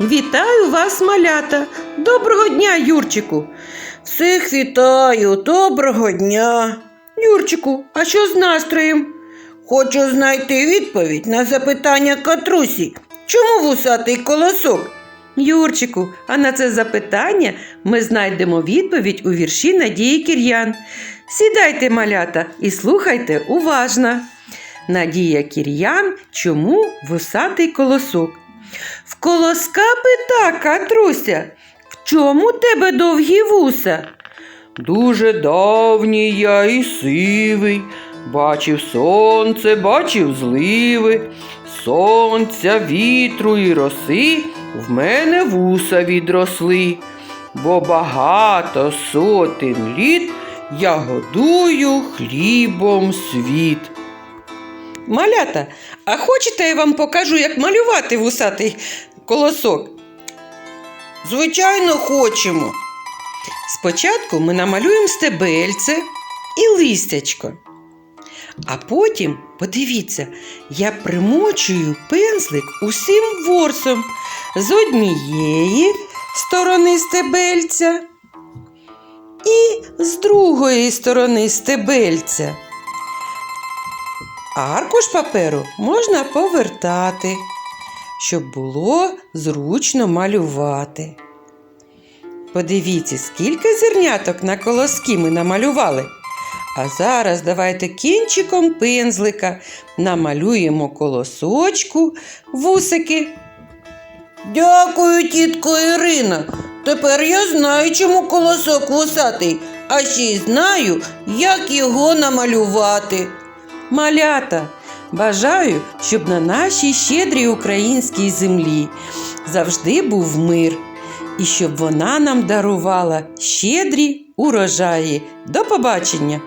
Вітаю вас, малята! Доброго дня, Юрчику! Всіх вітаю, доброго дня. Юрчику, а що з настроєм? Хочу знайти відповідь на запитання Катрусі. Чому вусатий колосок? Юрчику, а на це запитання ми знайдемо відповідь у вірші Надії Кір'ян. Сідайте, малята, і слухайте уважно. Надія Кір'ян, чому вусатий колосок? В колоска пита, Катруся, в чому тебе довгі вуса? Дуже давній я і сивий, бачив сонце, бачив зливи, сонця, вітру і роси в мене вуса відросли, бо багато сотень літ я годую хлібом світ. Малята, а хочете я вам покажу, як малювати вусатий колосок? Звичайно, хочемо. Спочатку ми намалюємо стебельце і листячко. А потім, подивіться, я примочую пензлик усім ворсом з однієї сторони стебельця і з другої сторони стебельця. Аркуш паперу можна повертати, щоб було зручно малювати. Подивіться, скільки зерняток на колоски ми намалювали. А зараз давайте кінчиком пензлика намалюємо колосочку, вусики. Дякую, тітко Ірина. Тепер я знаю, чому колосок вусатий, а ще й знаю, як його намалювати. Малята, бажаю, щоб на нашій щедрій українській землі завжди був мир, і щоб вона нам дарувала щедрі урожаї. До побачення!